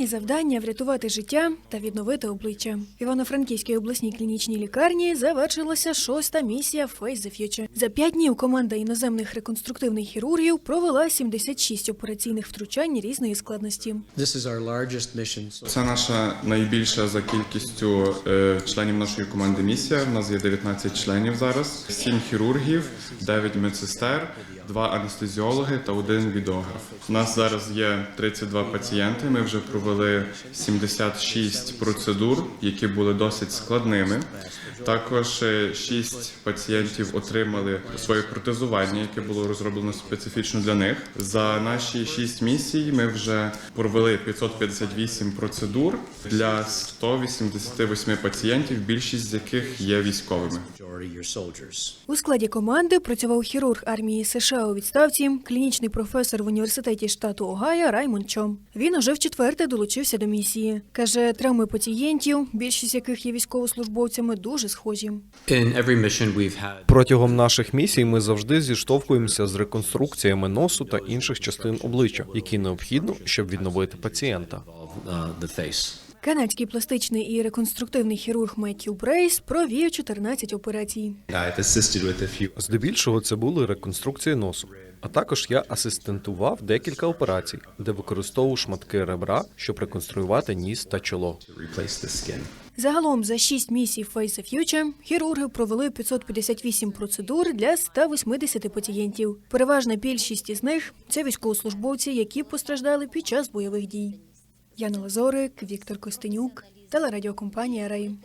Їхнє завдання врятувати життя та відновити обличчя. В Івано-Франківській обласній клінічній лікарні завершилася шоста місія Face the Future. За п'ять днів команда іноземних реконструктивних хірургів провела 76 операційних втручань різної складності. Це наша найбільша за кількістю е, членів нашої команди місія. У нас є 19 членів зараз, 7 хірургів, 9 медсестер, 2 анестезіологи та один відеограф. У нас зараз є 32 пацієнти. Ми вже провели 76 процедур, які були досить складними. Також 6 пацієнтів отримали своє протезування, яке було розроблено специфічно для них. За наші 6 місій ми вже провели 558 процедур для 188 пацієнтів, більшість з яких є військовими. У складі команди працював хірург армії США у відставці, клінічний професор в університеті штату Огайо Раймонд Чом. Він уже вчетверте долучився до місії. Каже, травми пацієнтів, більшість яких є військовослужбовцями, дуже схожі. Протягом наших місій ми завжди зіштовхуємося з реконструкціями носу та інших частин обличчя, які необхідно, щоб відновити пацієнта. Uh. Канадський пластичний і реконструктивний хірург Меттью Брейс провів 14 операцій. Здебільшого це були реконструкції носу. А також я асистентував декілька операцій, де використовував шматки ребра, щоб реконструювати ніс та чоло. Загалом за 6 місій Face the Future хірурги провели 558 процедур для 180 пацієнтів. Переважна більшість із них це військовослужбовці, які постраждали під час бойових дій. Яна Лазорик, Віктор Костенюк, телерадіокомпанія Рей.